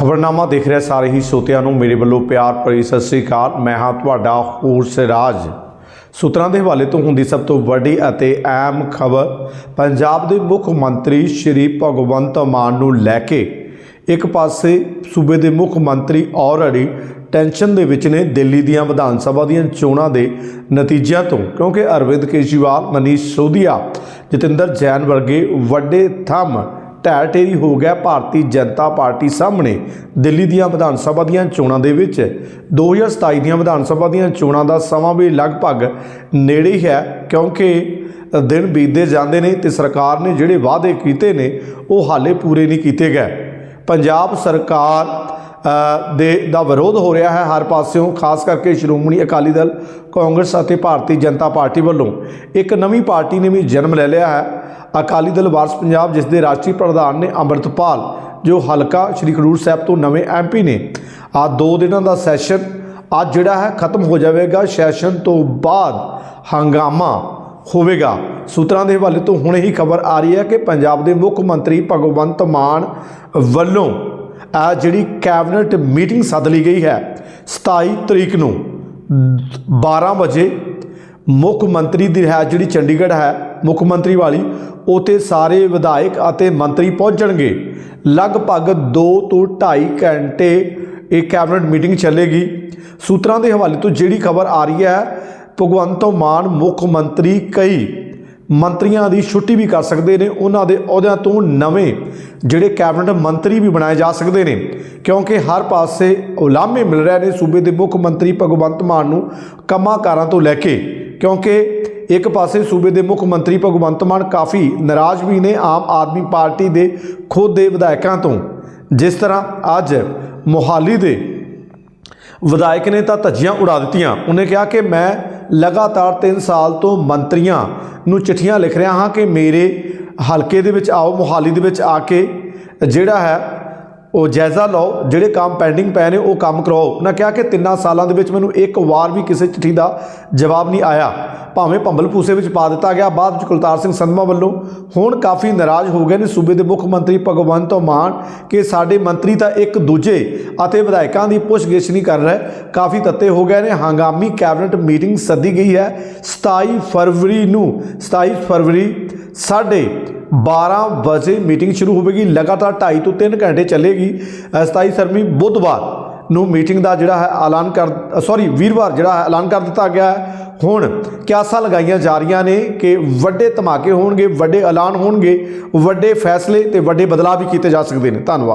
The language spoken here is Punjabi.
ਖਬਰਨਾਮਾ ਦੇਖ ਰਿਹਾ ਸਾਰੇ ਹੀ ਸੋਤਿਆਂ ਨੂੰ ਮੇਰੇ ਵੱਲੋਂ ਪਿਆਰ ਭਰੀ ਸਤਿ ਸ੍ਰੀ ਅਕਾਲ। ਮੈਂ ਹਾਂ ਤੁਹਾਡਾ ਹੋਰ ਸਿਰਾਜ। ਸੂਤਰਾਂ ਦੇ ਹਵਾਲੇ ਤੋਂ ਹੁੰਦੀ ਸਭ ਤੋਂ ਵੱਡੀ ਅਤੇ ਅਹਿਮ ਖਬਰ, ਪੰਜਾਬ ਦੇ ਮੁੱਖ ਮੰਤਰੀ ਸ਼੍ਰੀ ਭਗਵੰਤ ਮਾਨ ਨੂੰ ਲੈ ਕੇ ਇੱਕ ਪਾਸੇ ਸੂਬੇ ਦੇ ਮੁੱਖ ਮੰਤਰੀ ਆਲਰੇਡੀ ਟੈਨਸ਼ਨ ਦੇ ਵਿੱਚ ਨੇ ਦਿੱਲੀ ਦੀਆਂ ਵਿਧਾਨ ਸਭਾ ਦੀਆਂ ਚੋਣਾਂ ਦੇ ਨਤੀਜਿਆਂ ਤੋਂ, ਕਿਉਂਕਿ ਅਰਵਿੰਦ ਕੇਜਰੀਵਾਲ, ਮਨੀਸ਼ ਸੋਧੀਆ, ਜਤਿੰਦਰ ਜੈਨ ਵਰਗੇ ਵੱਡੇ ਥੰਮ ਢਹਿ ਢੇਰੀ ਹੋ ਗਿਆ ਭਾਰਤੀ ਜਨਤਾ ਪਾਰਟੀ ਸਾਹਮਣੇ ਦਿੱਲੀ ਦੀਆਂ ਵਿਧਾਨ ਸਭਾ ਦੀਆਂ ਚੋਣਾਂ ਦੇ ਵਿੱਚ। 2027 ਦੀਆਂ ਵਿਧਾਨ ਸਭਾ ਦੀਆਂ ਚੋਣਾਂ ਦਾ ਸਮਾਂ ਵੀ ਲਗਭਗ ਨੇੜੇ ਹੀ ਹੈ, ਕਿਉਂਕਿ ਦਿਨ ਬੀਤਦੇ ਜਾਂਦੇ ਨੇ ਤੇ ਸਰਕਾਰ ਨੇ ਜਿਹੜੇ ਵਾਅਦੇ ਕੀਤੇ ਨੇ, ਉਹ ਹਾਲੇ ਪੂਰੇ ਨਹੀਂ ਕੀਤੇ ਗਏ। ਪੰਜਾਬ ਸਰਕਾਰ ਦੇ, ਦਾ ਵਿਰੋਧ ਹੋ ਰਿਹਾ ਹੈ ਹਰ ਪਾਸਿਓਂ, ਖਾਸ ਕਰਕੇ ਸ਼੍ਰੋਮਣੀ ਅਕਾਲੀ ਦਲ, ਕਾਂਗਰਸ ਅਤੇ ਭਾਰਤੀ ਜਨਤਾ ਪਾਰਟੀ ਵੱਲੋਂ। ਇੱਕ ਨਵੀਂ ਪਾਰਟੀ ਨੇ ਵੀ ਜਨਮ ਲੈ ਲਿਆ ਹੈ। ਅਕਾਲੀ ਦਲ ਵਾਰਸ ਪੰਜਾਬ, ਜਿਸ ਦੇ ਰਾਸ਼ਟਰੀ ਪ੍ਰਧਾਨ ਨੇ ਅੰਮ੍ਰਿਤਪਾਲ, ਜੋ ਹਲਕਾ ਸ਼੍ਰੀ ਖਡੂਰ ਸਾਹਿਬ ਤੋਂ ਨਵੇਂ ਐਮਪੀ ਨੇ। ਆ ਦੋ ਦਿਨਾਂ ਦਾ ਸੈਸ਼ਨ ਅੱਜ ਜਿਹੜਾ ਹੈ ਖਤਮ ਹੋ ਜਾਵੇਗਾ। ਸੈਸ਼ਨ ਤੋਂ ਬਾਅਦ ਹੰਗਾਮਾ ਹੋਵੇਗਾ। ਸੂਤਰਾਂ ਦੇ ਹਵਾਲੇ ਤੋਂ ਹੁਣੇ ਹੀ ਖਬਰ ਆ ਰਹੀ ਹੈ ਕਿ ਪੰਜਾਬ ਦੇ ਮੁੱਖ ਮੰਤਰੀ ਭਗਵੰਤ ਮਾਨ ਵੱਲੋਂ ਆ ਜਿਹੜੀ ਕੈਬਨਿਟ ਮੀਟਿੰਗ ਸੱਦ ਲਈ ਗਈ ਹੈ 27 ਤਰੀਕ ਨੂੰ 12 ਵਜੇ, ਮੁੱਖ ਮੰਤਰੀ ਦੀ ਰਿਹਾਇਸ਼ ਜਿਹੜੀ ਚੰਡੀਗੜ੍ਹ ਹੈ, ਮੁੱਖ ਮੰਤਰੀ ਵਾਲੀ ਉਤੇ ਸਾਰੇ ਵਿਧਾਇਕ ਅਤੇ ਮੰਤਰੀ ਪਹੁੰਚਣਗੇ। ਲਗਭਗ 2 ਤੋਂ 2.5 ਘੰਟੇ ਇਹ ਕੈਬਨਿਟ ਮੀਟਿੰਗ ਚੱਲੇਗੀ। ਸੂਤਰਾਂ ਦੇ ਹਵਾਲੇ ਤੋਂ ਜਿਹੜੀ ਖਬਰ ਆ ਰਹੀ ਹੈ, ਭਗਵੰਤ ਮਾਨ ਮੁੱਖ ਮੰਤਰੀ ਕਈ ਮੰਤਰੀਆਂ ਦੀ ਛੁੱਟੀ ਵੀ ਕਰ ਸਕਦੇ ਨੇ, ਉਹਨਾਂ ਦੇ ਅਹੁਦਿਆਂ ਤੋਂ ਨਵੇਂ ਜਿਹੜੇ ਕੈਬਨਿਟ ਮੰਤਰੀ ਵੀ ਬਣਾਏ ਜਾ ਸਕਦੇ ਨੇ। ਕਿਉਂਕਿ ਹਰ ਪਾਸੇ ਉਲਾਮੇ ਮਿਲ ਰਹੇ ਨੇ ਸੂਬੇ ਦੇ ਮੁੱਖ ਮੰਤਰੀ ਭਗਵੰਤ ਮਾਨ ਨੂੰ ਕੰਮਾਂ ਕਾਰਾਂ ਤੋਂ ਲੈ ਕੇ। ਕਿਉਂਕਿ ਇੱਕ ਪਾਸੇ ਸੂਬੇ ਦੇ ਮੁੱਖ ਮੰਤਰੀ ਭਗਵੰਤ ਮਾਨ ਕਾਫੀ ਨਾਰਾਜ਼ ਵੀ ਨੇ ਆਮ ਆਦਮੀ ਪਾਰਟੀ ਦੇ ਖੁਦ ਦੇ ਵਿਧਾਇਕਾਂ ਤੋਂ। ਜਿਸ ਤਰ੍ਹਾਂ ਅੱਜ ਮੋਹਾਲੀ ਦੇ ਵਿਧਾਇਕ ਨੇ ਤਾਂ ਧੱਜੀਆਂ ਉਡਾ ਦਿੱਤੀਆਂ। ਉਹਨੇ ਕਿਹਾ ਕਿ ਮੈਂ ਲਗਾਤਾਰ 3 ਸਾਲ ਤੋਂ ਮੰਤਰੀਆਂ ਨੂੰ ਚਿੱਠੀਆਂ ਲਿਖ ਰਿਹਾ ਹਾਂ ਕਿ ਮੇਰੇ ਹਲਕੇ ਦੇ ਵਿੱਚ ਆਓ, ਮੋਹਾਲੀ ਦੇ ਵਿੱਚ ਆ ਕੇ ਜਿਹੜਾ ਹੈ ਉਹ ਜਾਇਜ਼ਾ ਲਓ, ਜਿਹੜੇ ਕੰਮ ਪੈਂਡਿੰਗ ਪਏ ਨੇ, ਉਹ ਕੰਮ ਕਰਾਓ। ਉਹਨਾਂ ਕਿਹਾ ਕਿ ਤਿੰਨਾਂ ਸਾਲਾਂ ਦੇ ਵਿੱਚ ਮੈਨੂੰ ਇੱਕ ਵਾਰ ਵੀ ਕਿਸੇ ਚਿੱਠੀ ਦਾ ਜਵਾਬ ਨਹੀਂ ਆਇਆ। ਭਾਵੇਂ ਭੰਬਲ ਪੂਸੇ ਵਿੱਚ ਪਾ ਦਿੱਤਾ ਗਿਆ, ਬਾਅਦ ਵਿੱਚ ਕੁਲਤਾਰ ਸਿੰਘ ਸੰਧਮਾ ਵੱਲੋਂ। ਹੁਣ ਕਾਫੀ ਨਾਰਾਜ਼ ਹੋ ਗਏ ਨੇ ਸੂਬੇ ਦੇ ਮੁੱਖ ਮੰਤਰੀ ਭਗਵੰਤ ਮਾਨ ਕਿ ਸਾਡੇ ਮੰਤਰੀ ਤਾਂ ਇੱਕ ਦੂਜੇ ਅਤੇ ਵਿਧਾਇਕਾਂ ਦੀ ਪੁੱਛਗਿੱਛ ਨਹੀਂ ਕਰ ਰਹੇ। ਕਾਫੀ ਤੱਤੇ ਹੋ ਗਏ ਨੇ। ਹੰਗਾਮੀ ਕੈਬਨਿਟ ਮੀਟਿੰਗ ਸੱਦੀ ਗਈ ਹੈ। 27 ਫਰਵਰੀ ਨੂੰ 27 ਫਰਵਰੀ ਸਾਢੇ 12 ਵਜੇ ਮੀਟਿੰਗ ਸ਼ੁਰੂ ਹੋਵੇਗੀ ਲਗਾਤਾਰ 2.5 ਤੋਂ 3 ਘੰਟੇ ਚੱਲੇਗੀ। ਅ, 27 ਫਰਵਰੀ ਬੁੱਧਵਾਰ ਨੂੰ ਮੀਟਿੰਗ ਦਾ ਜਿਹੜਾ ਹੈ ਐਲਾਨ ਕਰ ਸੌਰੀ ਵੀਰਵਾਰ ਜਿਹੜਾ ਹੈ ਐਲਾਨ ਕਰ ਦਿੱਤਾ ਗਿਆ ਹੈ। ਹੁਣ ਕਿਆਸਾਂ ਲਗਾਈਆਂ ਜਾ ਰਹੀਆਂ ਨੇ ਕਿ ਵੱਡੇ ਧਮਾਕੇ ਹੋਣਗੇ ਵੱਡੇ ਐਲਾਨ ਹੋਣਗੇ ਵੱਡੇ ਫੈਸਲੇ ਤੇ ਵੱਡੇ ਬਦਲਾਅ ਵੀ ਕੀਤੇ ਜਾ ਸਕਦੇ ਨੇ। ਧੰਨਵਾਦ।